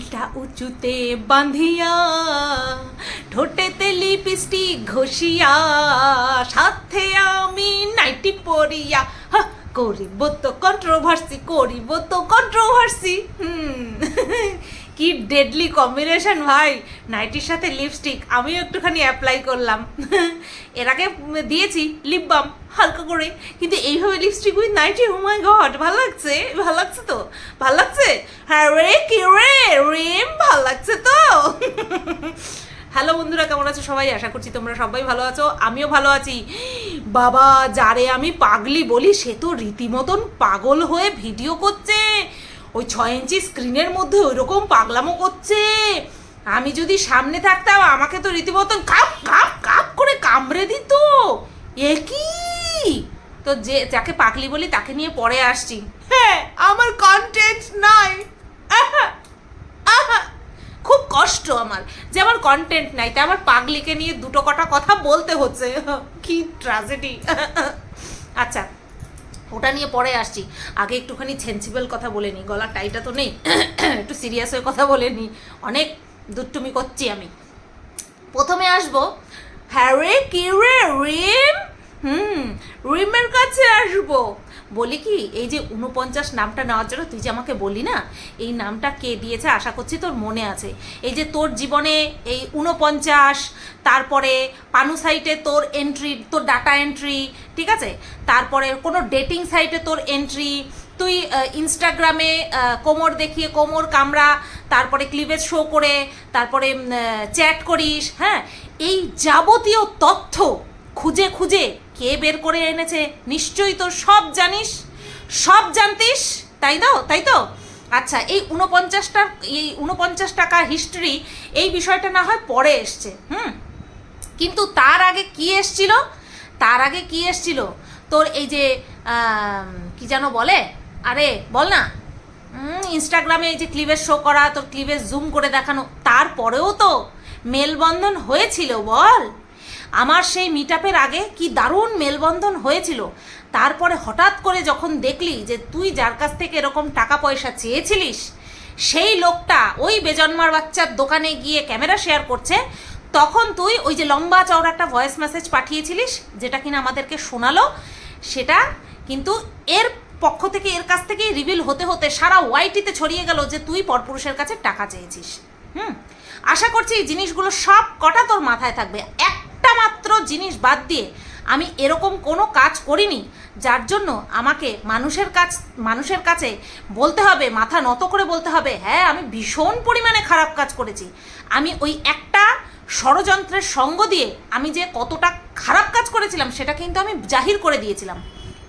চুলটা উঁচুতে বাঁধিয়া, ঠোঁটেতে লিপস্টিক ঘষিয়া, সাথে আমি নাইটি পরিয়া। করিব তো কন্ট্রোভার্সি করিব তো কন্ট্রোভার্সি হুম। কি ডেডলি কম্বিনেশন ভাই? নাইটির সাথে লিপস্টিক আমিও একটুখানি অ্যাপ্লাই করলাম। এর আগে দিয়েছি লিপ বাম হালকা করে। কিন্তু এইভাবে lipstick with nightie oh my god ভালো লাগছে? ভালো লাগছে তো? ভালো লাগছে? হ্যাঁ রে, কি রে? রেম, ভালো লাগছে তো? হ্যালো বন্ধুরা, কেমন আছো সবাই? আশা করছি তোমরা সবাই ভালো আছো, আমিও ভালো আছি। বাবা, যারে আমি পাগলি বলি, সে তো রীতিমতন পাগল হয়ে ভিডিও করছে। ওই ছয় ইঞ্চি স্ক্রিনের মধ্যে ওই রকম পাগলামো করছে। আমি যদি সামনে থাকতাম, আমাকে তো রীতিমতন কাপ কাপ কাপ করে কামড়ে দিত। এ কি? তো যে, যাকে পাগলি বলি তাকে নিয়ে পরে আসছি। হ্যাঁ আমার কন্টেন্ট নাই। খুব কষ্ট আমার যে আমার কন্টেন্ট নাই তাই আমার পাগলিকে নিয়ে দুটো কটা কথা বলতে হচ্ছে। কি ট্রাজেডি আচ্ছা ওটা নিয়ে পরে আসছি। আগে একটুখানি সেন্সিবল কথা বলে নিই গলা টাইটা তো নেই, একটু সিরিয়াস হয়ে কথা বলে নিই অনেক দুটুমি করছি আমি। প্রথমে আসব হ্যাঁ রে, কি রে, রিম? হুম, রিমের কাছে আসব। বলি কি, এই যে উনপঞ্চাশ নামটা নেওয়ার জন্য তুই যে আমাকে বলি না, এই নামটা কে দিয়েছে আশা করছি তোর মনে আছে। এই যে তোর জীবনে এই উনপঞ্চাশ তারপরে পানু সাইটে তোর এন্ট্রি তোর ডাটা এন্ট্রি ঠিক আছে? তারপরে কোনো ডেটিং সাইটে তোর এন্ট্রি তুই ইনস্টাগ্রামে কোমর দেখিয়ে কোমর কামড়া, তারপরে ক্লিভেজ শো করে, তারপরে চ্যাট করিস হ্যাঁ? এই যাবতীয় তথ্য খুঁজে খুঁজে কে বের করে এনেছে? নিশ্চয়ই তো সব জানিস। সব জানতিস? তাই তো? তাই তো? আচ্ছা এই উনপঞ্চাশটা এই উনপঞ্চাশ টাকা হিস্ট্রি এই বিষয়টা না হয় পরে এসছে, হুম? কিন্তু তার আগে কি এসছিল? তার আগে কি এসছিল? তোর এই যে কি যেন বলে? আরে, বল না। ইনস্টাগ্রামে এই যে ক্লিভেজ শো করা, তোর ক্লিভেজ জুম করে দেখানো, তারপরেও তো মেলবন্ধন হয়েছিল, বল। আমার সেই মিট আগে কি দারুণ মেলবন্ধন হয়েছিল? তারপরে হঠাৎ করে যখন দেখলি যে তুই যার কাছ থেকে এরকম টাকা পয়সা চেয়েছিলিস, সেই লোকটা ওই বেজন্মার বাচ্চার দোকানে গিয়ে ক্যামেরা শেয়ার করছে, তখন তুই ওই যে লম্বা চওড়া একটা ভয়েস মেসেজ পাঠিয়েছিলিস, যেটা কিনা আমাদেরকে শোনালো, সেটা কিন্তু এর পক্ষ থেকে, এর কাছ থেকেই রিভিল হতে হতে সারা ওয়াইটিতে ছড়িয়ে গেল যে তুই পরপুরুষের কাছে টাকা চেয়েছিস। হুম? আশা করছি এই জিনিসগুলো সব কটা তোর মাথায় থাকবে। একটা মাত্র জিনিস বাদ দিয়ে আমি এরকম কোনো কাজ করিনি, যার জন্য আমাকে মানুষের কাছ, মানুষের কাছে বলতে হবে, মাথা নত করে বলতে হবে হ্যাঁ আমি ভীষণ পরিমাণে খারাপ কাজ করেছি। আমি ওই একটা ষড়যন্ত্রের সঙ্গ দিয়ে আমি যে কতটা খারাপ কাজ করেছিলাম, সেটা কিন্তু আমি জাহির করে দিয়েছিলাম।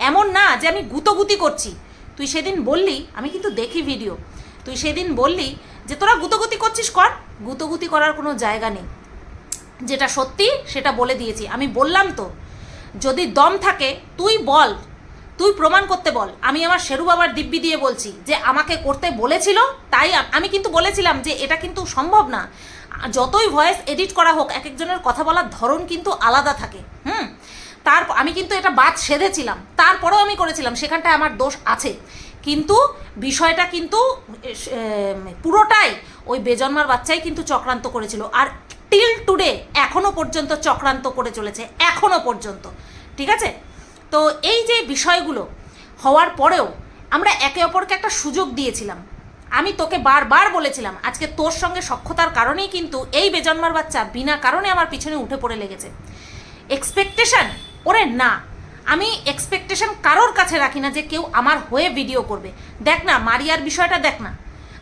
এমন না যে আমি গুতোগুতি করছি। তুই সেদিন বললি, আমি কিন্তু দেখি ভিডিও তুই সেদিন বললি যে তোরা গুতোগুতি করছিস, কর। গুতোগুতি করার কোনো জায়গা নেই। যেটা সত্যি, সেটা বলে দিয়েছি। আমি বললাম তো, যদি দম থাকে, তুই বল, তুই প্রমাণ করতে বল। আমি আমার শেরু বাবার দিব্যি দিয়ে বলছি যে আমাকে করতে বলেছিল, তাই আমি কিন্তু বলেছিলাম যে এটা কিন্তু সম্ভব না। যতই ভয়েস এডিট করা হোক এক একজনের কথা বলার ধরন কিন্তু আলাদা থাকে, হুম? তার আমি কিন্তু এটা বাদ সেধেছিলাম। তারপরেও আমি করেছিলাম, সেখানটায় আমার দোষ আছে। কিন্তু বিষয়টা কিন্তু পুরোটাই ওই বেজন্মার বাচ্চাই কিন্তু চক্রান্ত করেছিল। আর টিল টুডে এখনও পর্যন্ত চক্রান্ত করে চলেছে, এখনও পর্যন্ত। ঠিক আছে? তো এই যে বিষয়গুলো হওয়ার পরেও আমরা একে অপরকে একটা সুযোগ দিয়েছিলাম। আমি তোকে বারবার বলেছিলাম, আজকে তোর সঙ্গে সক্ষতার কারণেই কিন্তু এই বেজন্মার বাচ্চা বিনা কারণে আমার পিছনে উঠে পড়ে লেগেছে। এক্সপেকটেশন ওরে না। আমি এক্সপেকটেশন কারোর কাছে রাখি না যে কেউ আমার হয়ে ভিডিও করবে। দেখ না, মারিয়ার বিষয়টা দেখ না।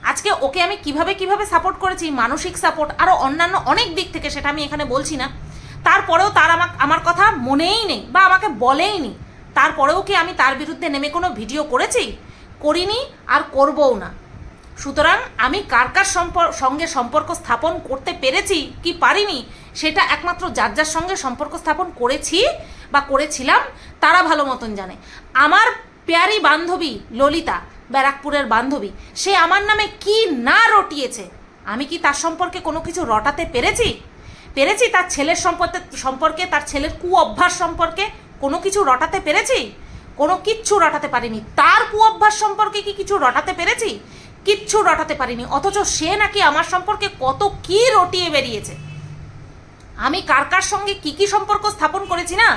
আজকে ওকে আমি কীভাবে কীভাবে সাপোর্ট করেছি, মানসিক সাপোর্ট আরও অন্যান্য অনেক দিক থেকে সেটা আমি এখানে বলছি না। তারপরেও তার আমার আমার কথা মনেই নেই বা আমাকে বলেই নি। তারপরেও কি আমি তার বিরুদ্ধে নেমে কোনো ভিডিও করেছি? করিনি আর করবও না। সুতরাং আমি কার কার সঙ্গে সম্পর্ক স্থাপন করতে পেরেছি কি পারিনি, সেটা একমাত্র যার যার সঙ্গে সম্পর্ক স্থাপন করেছি বা করেছিলাম, তারা ভালো মতন জানে। আমার প্যারি বান্ধবী ললিতা ব্যারাকপুরের বান্ধবী। সে আমার নামে কি না রটিয়েছে? আমি কি তার সম্পর্কে কোনো কিছু রটাতে পেরেছি? পেরেছি তার ছেলের সম্পর্কে সম্পর্কে, তার ছেলের কু অভ্যাস সম্পর্কে কোনো কিছু রটাতে পেরেছি? কোনো কিচ্ছু রটাতে পারিনি। তার কু অভ্যাস সম্পর্কে কি কিছু রটাতে পেরেছি? কিচ্ছু রটাতে পারিনি। অথচ সে নাকি আমার সম্পর্কে কত কি রটিয়ে বেরিয়েছে? আমি কার কার সঙ্গে কি কি সম্পর্ক স্থাপন করেছি না?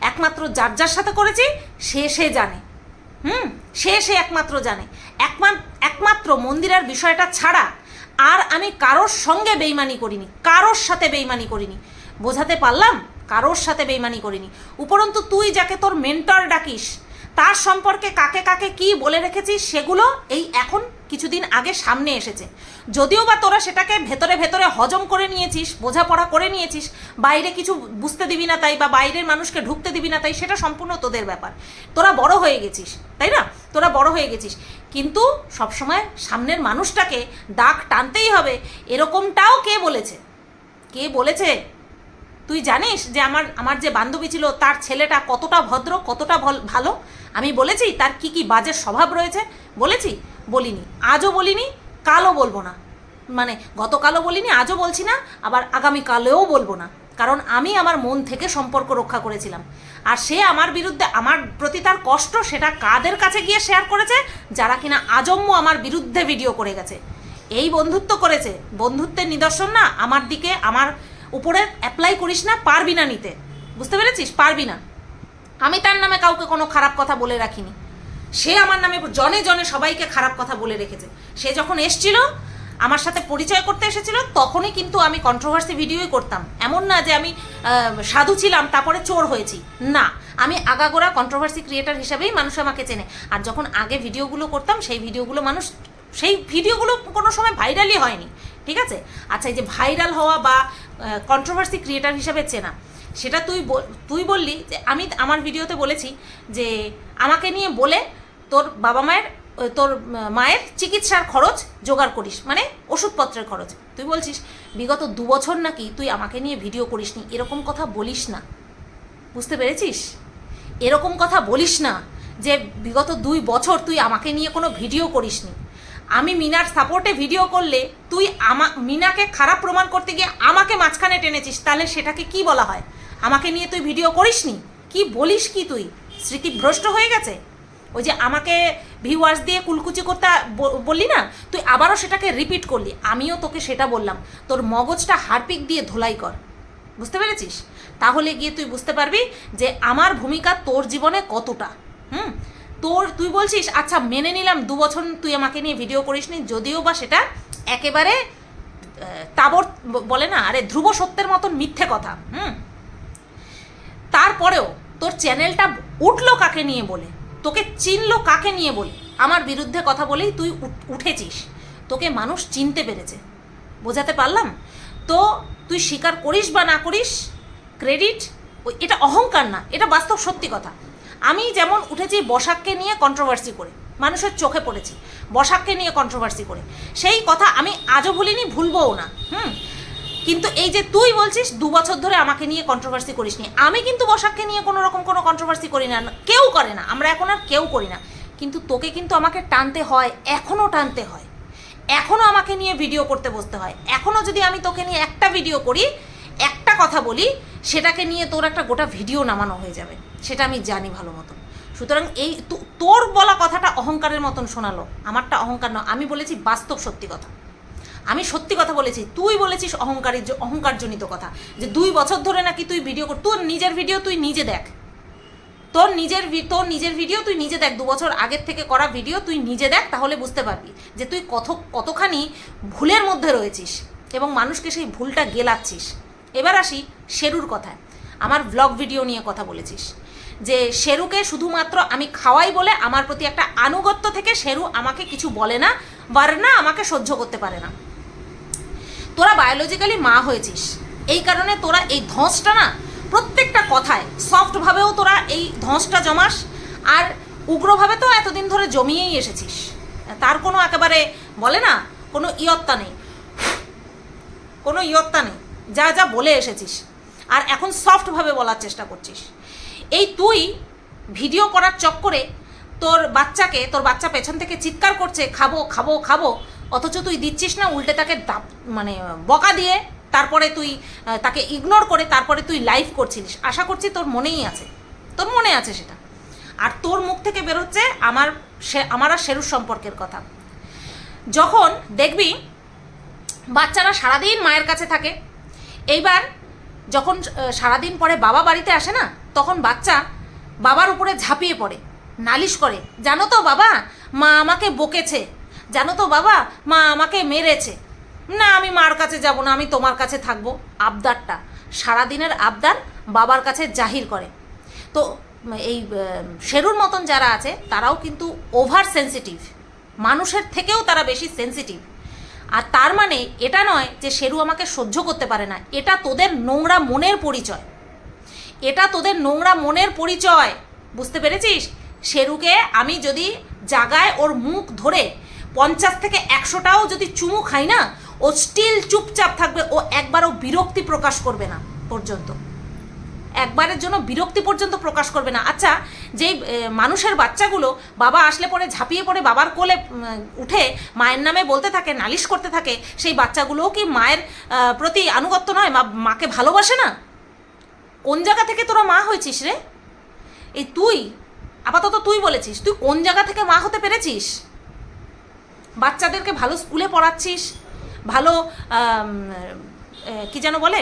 একমাত্র যার যার সাথে করেছি, সে সে জানে। হুম, সে সে একমাত্র জানে। একমাত্র মন্দিরের বিষয়টা ছাড়া আর আমি কারোর সঙ্গে বেইমানি করিনি, কারোর সাথে বেইমানি করিনি। বোঝাতে পারলাম? কারোর সাথে বেইমানি করিনি। উপরন্তু তুই যাকে তোর মেন্টর ডাকিস তার সম্পর্কে কাকে কাকে কি বলে রেখেছিস সেগুলো এই এখন কিছুদিন আগে সামনে এসেছে। যদিও বা তোরা সেটাকে ভেতরে ভেতরে হজম করে নিয়েছিস, বোঝাপড়া করে নিয়েছিস, বাইরে কিছু বুঝতে দিবি না তাই বা বাইরের মানুষকে ঢুকতে দিবি না তাই, সেটা সম্পূর্ণ তোদের ব্যাপার। তোরা বড় হয়ে গেছিস, তাই না? তোরা বড় হয়ে গেছিস। কিন্তু সবসময় সামনের মানুষটাকে দাগ টানতেই হবে, এরকমটাও কে বলেছে? কে বলেছে? তুই জানিস যে আমার আমার যে বান্ধবী ছিল, তার ছেলেটা কতটা ভদ্র, কতটা ভালো? আমি বলেছি, তার কি কি বাজে স্বভাব রয়েছে? বলেছি, বলিনি। আজও বলিনি, কালও বলব না। মানে গতকালও বলিনি, আজও বলছি না, আবার আগামীকালেও বলব না। কারণ আমি আমার মন থেকে সম্পর্ক রক্ষা করেছিলাম। আর সে আমার বিরুদ্ধে, আমার প্রতি তার কষ্ট, সেটা কাদের কাছে গিয়ে শেয়ার করেছে? যারা কিনা আজম্য আমার বিরুদ্ধে ভিডিও করে গেছে। এই বন্ধুত্ব করেছে। বন্ধুত্বের নিদর্শন না, আমার দিকে, আমার উপরে অ্যাপ্লাই করিস না, পারবি না নিতে। বুঝতে পেরেছিস? পারবি না। আমি তার নামে কাউকে কোনো খারাপ কথা বলে রাখিনি। সে আমার নামে জনে জনে সবাইকে খারাপ কথা বলে রেখেছে। সে যখন এসছিল, আমার সাথে পরিচয় করতে এসেছিল, তখনই কিন্তু আমি কন্ট্রোভার্সি ভিডিওই করতাম। এমন না যে আমি সাধু ছিলাম, তারপরে চোর হয়েছি। না, আমি আগাগোড়া কন্ট্রোভার্সি ক্রিয়েটার হিসেবেই মানুষ আমাকে চেনে। আর যখন আগে ভিডিওগুলো করতাম, সেই ভিডিওগুলো মানুষ, সেই ভিডিওগুলো কোনো সময় ভাইরালই হয়নি। ঠিক আছে? আচ্ছা এই যে ভাইরাল হওয়া বা কন্ট্রোভার্সি ক্রিয়েটার হিসেবে চেনা সেটা তুই তুই বললি যে আমি আমার ভিডিওতে বলেছি যে আমাকে নিয়ে বলে তোর বাবা মায়ের, তোর মায়ের চিকিৎসার খরচ জোগাড় করিস মানে ওষুধপত্রের খরচ। তুই বলছিস, বিগত দু বছর নাকি তুই আমাকে নিয়ে ভিডিও করিসনি, এরকম কথা বলিস না। বুঝতে পেরেছিস? এরকম কথা বলিস না যে বিগত দুই বছর তুই আমাকে নিয়ে কোনো ভিডিও করিসনি। আমি মিনার সাপোর্টে ভিডিও করলে তুই আমা, মিনাকে খারাপ প্রমাণ করতে গিয়ে আমাকে মাঝখানে টেনেছিস, তাহলে সেটাকে কি বলা হয়? আমাকে নিয়ে তুই ভিডিও করিসনি? কি বলিস কি তুই? স্মৃতি ভ্রষ্ট হয়ে গেছে? ওই যে আমাকে ভিউয়ার্স দিয়ে কুলকুচি করতে বললি না? তুই আবারও সেটাকে রিপিট করলি। আমিও তোকে সেটা বললাম। তোর মগজটা হারপিক দিয়ে ধোলাই কর। বুঝতে পেরেছিস? তাহলে গিয়ে তুই বুঝতে পারবি যে আমার ভূমিকা তোর জীবনে কতটা। হুম? তোর, তুই বলছিস আচ্ছা মেনে নিলাম, দু বছর তুই আমাকে নিয়ে ভিডিও করিসনি, যদিও বা সেটা একেবারে তাবর বলে না, আরে ধ্রুব সত্যের মতন মিথ্যে কথা। হুম? তারপরেও তোর চ্যানেলটা উঠল কাকে নিয়ে বলে? তোকে চিনলো কাকে নিয়ে বলে? আমার বিরুদ্ধে কথা বলেই তুই উঠ- উঠেছিস। তোকে মানুষ চিনতে পেরেছে। বোঝাতে পারলাম? তো তুই স্বীকার করিস বা না করিস, ক্রেডিট, ওই এটা অহংকার না, এটা বাস্তব সত্যি কথা। আমি যেমন উঠেছি বসাককে নিয়ে কন্ট্রোভার্সি করে, মানুষের চোখে পড়েছি, বসাককে নিয়ে কন্ট্রোভার্সি করে। সেই কথা আমি আজও ভুলিনি, ভুলবও না, হুম? কিন্তু এই যে তুই বলছিস, দু বছর ধরে আমাকে নিয়ে কন্ট্রোভার্সি করিস নি আমি কিন্তু বসাককে নিয়ে কোনো রকম কোনো কন্ট্রোভার্সি করি না। কেউ করে না। আমরা এখন আর কেউ করি না। কিন্তু তোকে কিন্তু আমাকে টানতে হয় এখনও টানতে হয়। এখনও আমাকে নিয়ে ভিডিও করতে বসতে হয়। এখনও যদি আমি তোকে নিয়ে একটা ভিডিও করি, একটা কথা বলি, সেটাকে নিয়ে তোর একটা গোটা ভিডিও নামানো হয়ে যাবে। সেটা আমি জানি ভালো মতন সুতরাং এই তোর বলা কথাটা অহংকারের মতন শোনালো। আমারটা অহংকার নয়। আমি বলেছি বাস্তব সত্যি কথা। আমি সত্যি কথা বলেছি, তুই বলেছিস অহংকারী অহংকারজনিত কথা, যে দুই বছর ধরে নাকি তুই ভিডিও কর তোর নিজের ভিডিও তুই নিজে দেখ। তোর নিজের তোর নিজের ভিডিও তুই নিজে দেখ, দু বছর আগের থেকে করা ভিডিও তুই নিজে দেখ, তাহলে বুঝতে পারবি যে তুই কত কতখানি ভুলের মধ্যে রয়েছিস এবং মানুষকে সেই ভুলটা গেলাচ্ছিস। এবার আসি শেরুর কথায়। আমার ব্লগ ভিডিও নিয়ে কথা বলেছিস। যে শেরুকে শুধুমাত্র আমি খাওয়াই বলে আমার প্রতি একটা আনুগত্য থেকে শেরু আমাকে কিছু বলে না বার না আমাকে সহ্য করতে পারে না। তোরা বায়োলজিক্যালি মা হয়েছিস। এই কারণে তোরা এই ধঁসটা না, প্রত্যেকটা কথায় সফটভাবেও তোরা এই ধঁসটা জমাস, আর উগ্রভাবে তো এতদিন ধরে জমিয়েই এসেছিস। তার কোনো একেবারে বলে না, কোনো ইয়ত্তা নেই। কোনো ইয়ত্তা নেই। যা যা বলে এসেছিস, আর এখন সফটভাবে বলার চেষ্টা করছিস। এই তুই ভিডিও করার চক্করে তোর বাচ্চাকে, তোর বাচ্চা পেছন থেকে চিৎকার করছে, খাব খাব খাব। অথচ তুই দিচ্ছিস না, উল্টে তাকে মানে বকা দিয়ে তারপরে তুই তাকে ইগনোর করে তারপরে তুই লাইভ করছিলিস। আশা করছি তোর মনেই আছে। তোর মনে আছে সেটা। আর তোর মুখ থেকে বেরোচ্ছে আমার সে, আমার আর শেরুর সম্পর্কের কথা। যখন দেখবি বাচ্চারা সারাদিন মায়ের কাছে থাকে, এইবার যখন সারাদিন পরে বাবা বাড়িতে আসে না, তখন বাচ্চা বাবার উপরে ঝাঁপিয়ে পড়ে, নালিশ করে, জানো তো বাবা, মা আমাকে বকেছে জানো তো বাবা, মা আমাকে মেরেছে। না, আমি মার কাছে যাব না, আমি তোমার কাছে থাকব। আবদারটা, সারাদিনের আবদার বাবার কাছে জাহির করে। তো, এই শেরুর মতন যারা আছে, তারাও কিন্তু ওভার সেন্সিটিভ মানুষের থেকেও তারা বেশি সেন্সিটিভ আর তার মানে এটা নয় যে শেরু আমাকে সহ্য করতে পারে না। এটা তোদের নোংরা মনের পরিচয়। এটা তোদের নোংরা মনের পরিচয়। বুঝতে পেরেছিস? শেরুকে আমি যদি জাগায় ওর মুখ ধরে পঞ্চাশ থেকে একশোটাও যদি চুমু খাই না, ও স্টিল চুপচাপ থাকবে, ও একবারও বিরক্তি প্রকাশ করবে না পর্যন্ত। একবারের জন্য বিরক্তি পর্যন্ত প্রকাশ করবে না। আচ্ছা যেই মানুষের বাচ্চাগুলো বাবা আসলে পরে ঝাঁপিয়ে পড়ে বাবার কোলে উঠে মায়ের নামে বলতে থাকে, নালিশ করতে থাকে, সেই বাচ্চাগুলোও কি মায়ের প্রতি আনুগত্য নয়? মা, মাকে ভালোবাসে না? কোন জায়গা থেকে তোরা মা হয়েছিস রে? এই তুই, আপাতত তুই বলেছিস, তুই কোন জায়গা থেকে মা হতে পেরেছিস? বাচ্চাদেরকে ভালো স্কুলে পড়াচ্ছিস, ভালো কি যেন বলে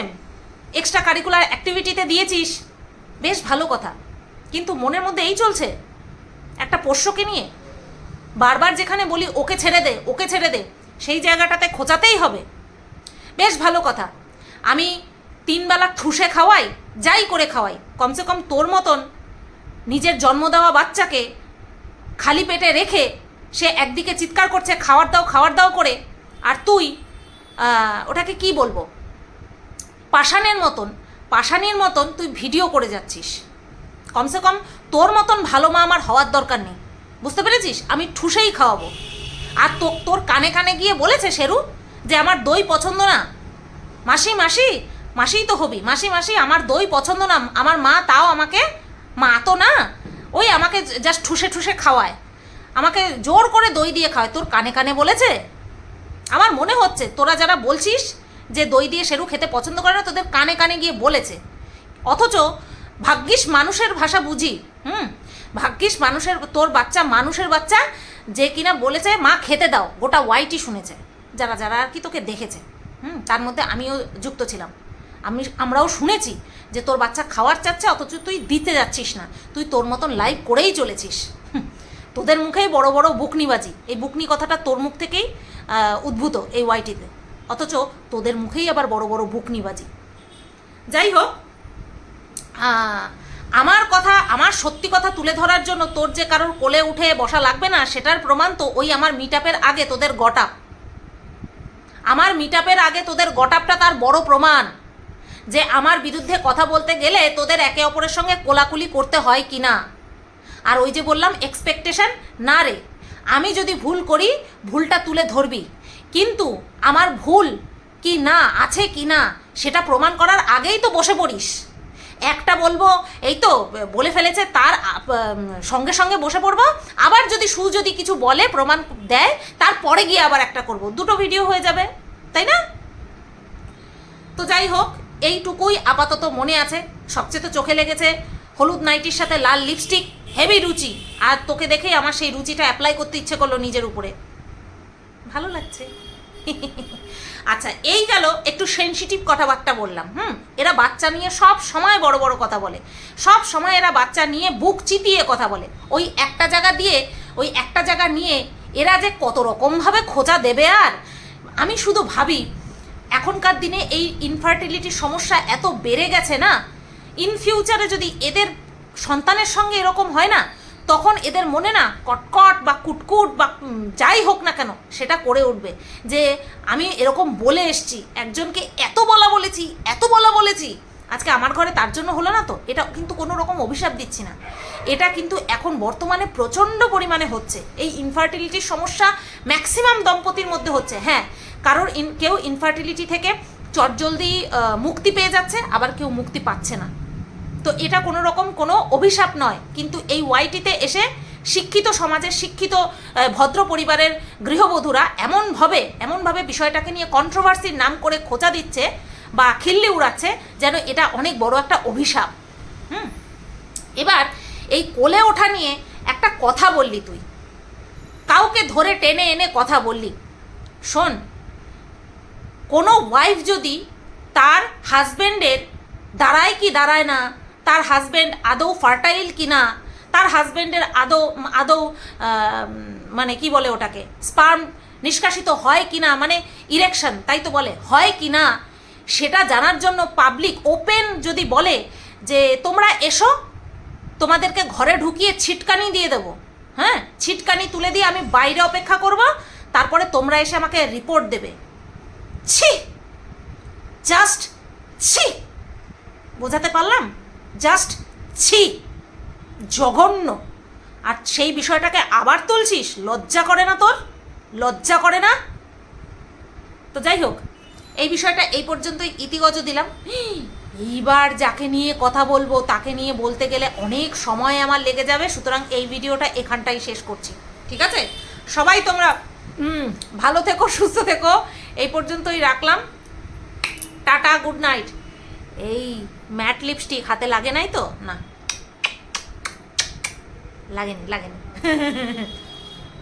এক্সট্রা কারিকুলার অ্যাক্টিভিটিতে দিয়েছিস, বেশ ভালো কথা। কিন্তু মনের মধ্যে এই চলছে, একটা পোষ্যকে নিয়ে। বারবার যেখানে বলি, ওকে ছেড়ে দে, ওকে ছেড়ে দে, সেই জায়গাটাতে খোঁচাতেই হবে। বেশ ভালো কথা। আমি তিনবেলা ঠুসে খাওয়াই, যাই করে খাওয়াই। কমসে কম তোর মতন নিজের জন্ম দেওয়া বাচ্চাকে খালি পেটে রেখে সে একদিকে চিৎকার করছে, খাওয়ার দাও খাওয়ার দাও করে, আর তুই ওটাকে কি বলব? পাষাণের মতন পাষাণের মতন তুই ভিডিও করে যাচ্ছিস। কমসে কম তোর মতন ভালো মা আমার হওয়ার দরকার নেই। বুঝতে পেরেছিস? আমি ঠুসেই খাওয়াবো। আর তো, তোর কানে কানে গিয়ে বলেছে শেরু যে আমার দই পছন্দ না। মাসি মাসি মাসিই তো হবি। মাসি মাসি, আমার দই পছন্দ না। আমার মা তাও আমাকে, মা তো না, ওই আমাকে জাস্ট ঠুসে ঠুসে খাওয়ায়। আমাকে জোর করে দই দিয়ে খাওয়ায়। তোর কানে কানে বলেছে? আমার মনে হচ্ছে তোরা যারা বলছিস যে দই দিয়ে সেরু খেতে পছন্দ করে না, তোদের কানে কানে গিয়ে বলেছে। অথচ ভাগ্যিস মানুষের ভাষা বুঝি, হুম? ভাগ্যিস মানুষের, তোর বাচ্চা মানুষের বাচ্চা যে কিনা বলেছে, মা, খেতে দাও। গোটা ওয়াইটি শুনেছে। যারা যারা আর কি তোকে দেখেছে, হুম? তার মধ্যে আমিও যুক্ত ছিলাম। আমি, আমরাও শুনেছি যে তোর বাচ্চা খাওয়ার চাচ্ছে, অথচ তুই দিতে যাচ্ছিস না। তুই তোর মতন লাইভ করেই চলেছিস। তোদের মুখেই বড় বড় বুকনিবাজি। এই বুকনি কথাটা তোর মুখ থেকেই উদ্ভূত এই ওয়াইটিতে। অথচ তোদের মুখেই আবার বড় বড় বুকনিবাজি। যাই হোক আমার কথা, আমার সত্যি কথা তুলে ধরার জন্য তোর যে কারোর কোলে উঠে বসা লাগবে না, সেটার প্রমাণ তো ওই আমার মিট আগে তোদের গটাপ আমার মিট আগে তোদের গটাপটা তার বড় প্রমাণ। যে আমার বিরুদ্ধে কথা বলতে গেলে তোদের একে অপরের সঙ্গে কোলাকুলি করতে হয় কি না আর ওই যে বললাম এক্সপেকটেশন না রে। আমি যদি ভুল করি, ভুলটা তুলে ধরবি। কিন্তু আমার ভুল কি না, আছে কি না, সেটা প্রমাণ করার আগেই তো বসে পড়িস। একটা বলব, এই তো বলে ফেলেছে, তার সঙ্গে সঙ্গে বসে পড়ব। আবার যদি সু যদি কিছু বলে, প্রমাণ দেয় তারপরে গিয়ে আবার একটা করব। দুটো ভিডিও হয়ে যাবে, তাই না? তো যাই হোক, এইটুকুই আপাতত মনে আছে। সবচেয়ে তো চোখে লেগেছে। হলুদ নাইটির সাথে লাল লিপস্টিক হেভি রুচি। আর তোকে দেখেই আমার সেই রুচিটা অ্যাপ্লাই করতে ইচ্ছে করল নিজের উপরে। ভালো লাগছে। আচ্ছা এই গেল একটু সেনসিটিভ কথাবার্তা বললাম, হুম? এরা বাচ্চা নিয়ে সব সময় বড় বড় কথা বলে। সব সময় এরা বাচ্চা নিয়ে বুক চিতিয়ে কথা বলে। ওই একটা জায়গা দিয়ে, ওই একটা জায়গা নিয়ে এরা যে কত রকমভাবে খোঁজা দেবে আর? আমি শুধু ভাবি, এখনকার দিনে এই ইনফার্টিলিটির সমস্যা এত বেড়ে গেছে না? ইন ফিউচারে যদি এদের সন্তানের সঙ্গে এরকম হয় না, তখন এদের মনে না কটকট বা কুটকুট বা যাই হোক না কেন সেটা করে উঠবে। যে আমি এরকম বলে এসছি, একজনকে এত বলা বলেছি, এত বলা বলেছি, আজকে আমার ঘরে তার জন্য হলো না তো? এটা কিন্তু কোনো রকম অভিশাপ দিচ্ছি না। এটা কিন্তু এখন বর্তমানে প্রচণ্ড পরিমাণে হচ্ছে। এই ইনফার্টিলিটির সমস্যা ম্যাক্সিমাম দম্পতির মধ্যে হচ্ছে হ্যাঁ। কারোর ইন কেউ ইনফার্টিলিটি থেকে চটজলদি মুক্তি পেয়ে যাচ্ছে, আবার কেউ মুক্তি পাচ্ছে না। তো এটা কোনো রকম কোনো অভিশাপ নয়। কিন্তু এই ওয়াইটিতে এসে শিক্ষিত সমাজের শিক্ষিত ভদ্র পরিবারের গৃহবধূরা এমনভাবে এমনভাবে বিষয়টাকে নিয়ে কন্ট্রোভার্সির নাম করে খোঁচা দিচ্ছে বা খিল্লি উড়াচ্ছে যেন এটা অনেক বড় একটা অভিশাপ। হুম? এবার এই কোলে ওঠা নিয়ে একটা কথা বললি তুই। কাউকে ধরে টেনে এনে কথা বললি। শোন, কোনো ওয়াইফ যদি তার হাজব্যান্ডের দাঁড়ায় কি দাঁড়ায় না তার হাজব্যান্ড আদৌ ফার্টাইল কি না তার হাজব্যান্ডের আদৌ আদৌ মানে কি বলে ওটাকে স্পার্ম নিষ্কাশিত হয় কি না মানে ইরেকশন তাই তো বলে, হয় কি না সেটা জানার জন্য পাবলিক ওপেন যদি বলে যে, তোমরা এসো, তোমাদেরকে ঘরে ঢুকিয়ে ছিটকানি দিয়ে দেবো। হ্যাঁ ছিটকানি তুলে দিয়ে আমি বাইরে অপেক্ষা করব, তারপরে তোমরা এসে আমাকে রিপোর্ট দেবে। ছি! জাস্ট ছি! বোঝাতে পারলাম? জাস্ট ছি, জঘন্য। আর সেই বিষয়টাকে আবার তুলছিস? লজ্জা করে না তোর? লজ্জা করে না? তো যাই হোক, এই বিষয়টা এই পর্যন্তই ইতিগজ দিলাম। এইবার যাকে নিয়ে কথা বলব, তাকে নিয়ে বলতে গেলে অনেক সময় আমার লেগে যাবে। সুতরাং এই ভিডিওটা এখানটাই শেষ করছি। ঠিক আছে? সবাই তোমরা, হুম, ভালো থেকো, সুস্থ থেকো। এই পর্যন্তই রাখলাম। Tata, good night. এই ম্যাট লিপস্টিক হাতে লাগে নাই তো? না। লাগেনি লাগেনি।